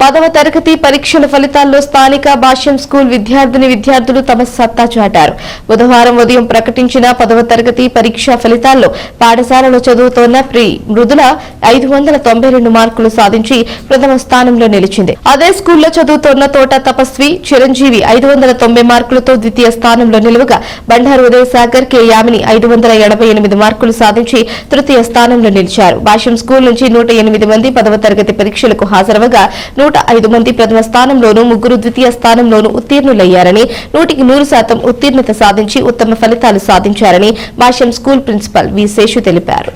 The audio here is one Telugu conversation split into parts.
పదవ తరగతి పరీక్షల ఫలితాల్లో స్థానిక భాష్యం స్కూల్ విద్యార్థిని విద్యార్థులు తమ సత్తా చాటారు. బుధవారం ఉదయం ప్రకటించిన పదవ తరగతి పరీక్షా ఫలితాల్లో పాఠశాలలో చదువుతోన్న ప్రి మృదుల ఐదు వందల తొంభై రెండు మార్కులు సాధించి ప్రథమ స్థానంలో నిలిచింది. అదే స్కూల్లో చదువుతోన్న తోట తపస్వి చిరంజీవి ఐదు వందల తొంభై మార్కులతో ద్వితీయ స్థానంలో నిలువగా బండారు ఉదయసాగర్ కె యామిని ఐదు వందల ఎనభై ఎనిమిది మార్కులు సాధించి తృతీయ స్థానంలో నిలిచారు. భాష్యం స్కూల్ నుంచి నూట ఎనిమిది మంది పదవ తరగతి పరీక్షలకు హాజరవగా నూట ఐదు మంది ప్రథమ స్థానంలోనూ ముగ్గురు ద్వితీయ స్థానంలోనూ ఉత్తీర్ణులయ్యారని నూటికి నూరు శాతం ఉత్తీర్ణత సాధించి ఉత్తమ ఫలితాలు సాధించారని Bhashyam school principal V Seshu తెలిపారు.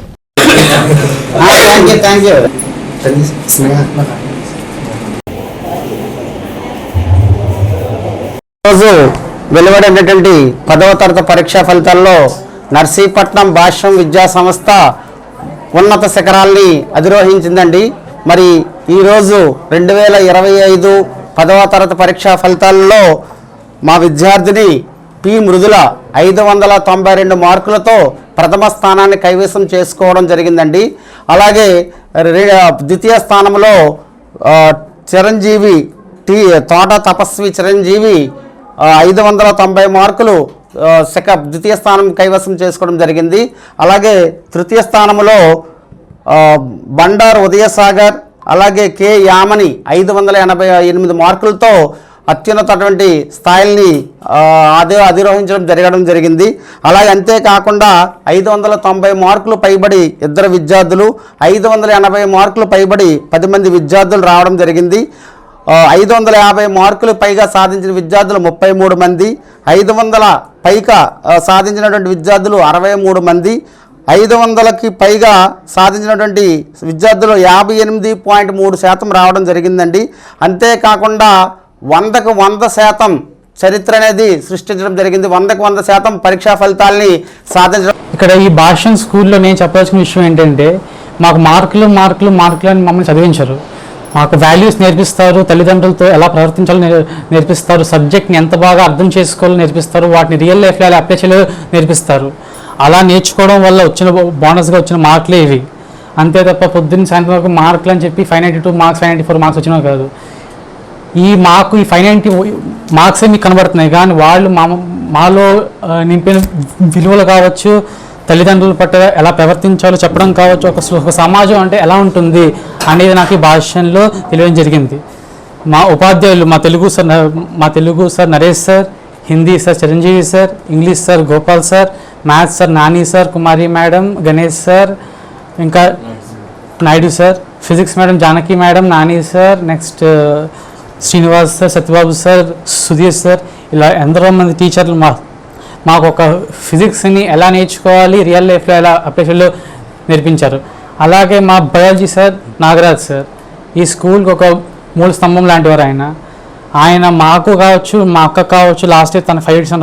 రోజు వెలువడినటువంటి పదవ తరగతి పరీక్షా ఫలితాల్లో నర్సీపట్నం భాష్యం విద్యా సంస్థ ఉన్నత శిఖరాల్ని అధిరోహించిందండి. మరి ఈరోజు రెండు వేల ఇరవై ఐదు పదవ తరగతి పరీక్షా ఫలితాల్లో మా విద్యార్థిని పి. మృదుల ఐదు వందల తొంభై రెండు మార్కులతో ప్రథమ స్థానాన్ని కైవసం చేసుకోవడం జరిగిందండి. అలాగే ద్వితీయ స్థానంలో చిరంజీవి టి తోట తపస్వి చిరంజీవి ఐదు వందల తొంభై మార్కులు సెక ద్వితీయ స్థానం కైవసం చేసుకోవడం జరిగింది. అలాగే తృతీయ స్థానంలో బండార్ ఉదయసాగర్ అలాగే కే యామని ఐదు వందల ఎనభై ఎనిమిది మార్కులతో అత్యున్నతటువంటి స్థాయిల్ని అదే అధిరోహించడం జరగడం జరిగింది. అలాగే అంతేకాకుండా ఐదు వందల తొంభై మార్కులు పైబడి ఇద్దరు విద్యార్థులు ఐదు వందల ఎనభై మార్కులు పైబడి పది మంది విద్యార్థులు రావడం జరిగింది. ఐదు వందల యాభై మార్కులు పైగా సాధించిన విద్యార్థులు ముప్పై మూడు మంది ఐదు వందల పైగా సాధించినటువంటి విద్యార్థులు అరవై మూడు మంది ఐదు వందలకి పైగా సాధించినటువంటి విద్యార్థులు యాభై ఎనిమిది పాయింట్ మూడు శాతం రావడం జరిగిందండి. అంతేకాకుండా వందకు వంద శాతం చరిత్ర అనేది సృష్టించడం జరిగింది. వందకు వంద శాతం పరీక్షా ఫలితాల్ని సాధించడం ఇక్కడ ఈ భాషం స్కూల్లో నేను చెప్పాల్సిన విషయం ఏంటంటే మాకు మార్కులు మార్కులు మార్కులు అని మమ్మల్ని చదివించరు. మాకు వాల్యూస్ నేర్పిస్తారు తల్లిదండ్రులతో ఎలా ప్రవర్తించాలో నేర్- నేర్పిస్తారు సబ్జెక్ట్ని ఎంత బాగా అర్థం చేసుకోవాలో నేర్పిస్తారు వాటిని రియల్ లైఫ్లో ఎలా అప్లై చేయాలో నేర్పిస్తారు. అలా నేర్చుకోవడం వల్ల వచ్చిన బోనస్గా వచ్చిన మార్కులే ఇవి. అంతే తప్ప పొద్దున్న సాయంత్రం వరకు మార్కులు అని చెప్పి five ninety two marks five ninety four marks వచ్చినా కాదు. ఈ మాకు ఈ ఫైవ్ నైంటీ మార్క్సే మీకు కనబడుతున్నాయి. కానీ వాళ్ళు మా మాలో నింపిన విలువలు కావచ్చు తల్లిదండ్రుల పట్ల ఎలా ప్రవర్తించాలో చెప్పడం కావచ్చు ఒక ఒక సమాజం అంటే ఎలా ఉంటుంది అనేది నాకు ఈ భాషలో తెలియడం జరిగింది. మా ఉపాధ్యాయులు మా తెలుగు సార్ మా Telugu sir Naresh sir Hindi sir Chiranjeevi sir English sir Gopal sir maths sir Nani sir Kumari madam Ganesh sir ఇంకా Naidu sir physics madam Janaki madam Nani sir next Srinivas sir Satyababu sir Sudheer sir ఇలా ఎందరో మంది టీచర్లు మా మాకు ఒక ఫిజిక్స్ని ఎలా నేర్చుకోవాలి రియల్ లైఫ్లో ఎలా అప్లికేషన్లో నేర్పించారు. అలాగే మా బయాలజీ సార్ నాగరాజ్ సార్ ఈ స్కూల్కి ఒక మూడు స్తంభం లాంటివారు ఆయన. ఆయన మాకు కావచ్చు మా అక్క కావచ్చు లాస్ట్ ఇయర్ తన ఫైవ్ ఇయర్స్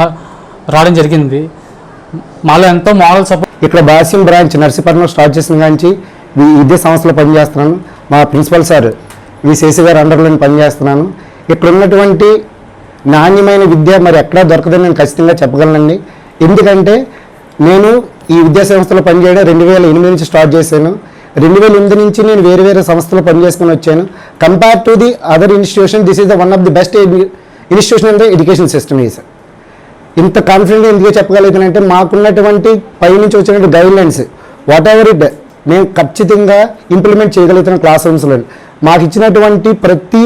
రావడం జరిగింది. మాలో ఎంతో మోడల్ సపోర్ట్ ఇక్కడ భాష్యం బ్రాంచ్ నర్సీపట్నం స్టార్ట్ చేసిన కాంచి ఇదే సంస్థలో పనిచేస్తున్నాను. మా ప్రిన్సిపల్ సార్ వి శేషి గారు అండర్లో నేను పనిచేస్తున్నాను. ఇక్కడ ఉన్నటువంటి నాణ్యమైన విద్య మరి ఎక్కడా దొరకదని నేను ఖచ్చితంగా చెప్పగలనండి. ఎందుకంటే నేను ఈ విద్యా సంస్థలో పనిచేయడం రెండు వేల ఎనిమిది నుంచి స్టార్ట్ చేశాను. రెండు వేల ఎనిమిది నుంచి నేను వేరే వేరే సంస్థలో పనిచేసుకొని వచ్చాను. Compare to the other institution this is the one of the best institution in the education system ఈ సార్ ఇంత కాన్ఫిడెంట్ ఎందుకు చెప్పగలుగుతానంటే మాకున్నటువంటి పైనుంచి వచ్చినటువంటి గైడ్లైన్స్ వాట్ ఎవర్ ఇట్ మేము ఖచ్చితంగా ఇంప్లిమెంట్ చేయగలుగుతున్నాం క్లాస్ రూమ్స్లో మాకు ఇచ్చినటువంటి ప్రతి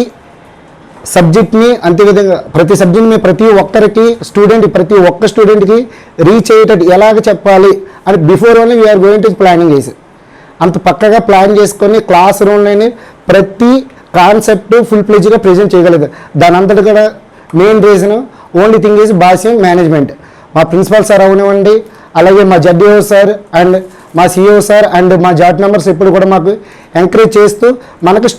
సబ్జెక్ట్ని అంతేవిధంగా ప్రతి సబ్జెక్ట్ని ప్రతి ఒక్కరికి స్టూడెంట్ ప్రతి ఒక్క స్టూడెంట్కి రీచ్ అయ్యేటట్టు ఎలాగ చెప్పాలి అని before only we are going to planning చేసి. అంత పక్కగా ప్లాన్ చేసుకొని క్లాస్ రూమ్లోని ప్రతి కాన్సెప్ట్ ఫుల్ ప్లేజ్గా ప్రజెంట్ చేయగలదు దాని అంతటి కూడా main reason only thing is Bhashyam management మా ప్రిన్సిపల్ సార్ అవనివ్వండి అలాగే మా జడ్డీఓ సార్ అండ్ మా సిఇఓ సార్ అండ్ మా జాట్ మెంబర్స్ ఇప్పుడు కూడా మాకు ఎంకరేజ్ చేస్తూ మనకు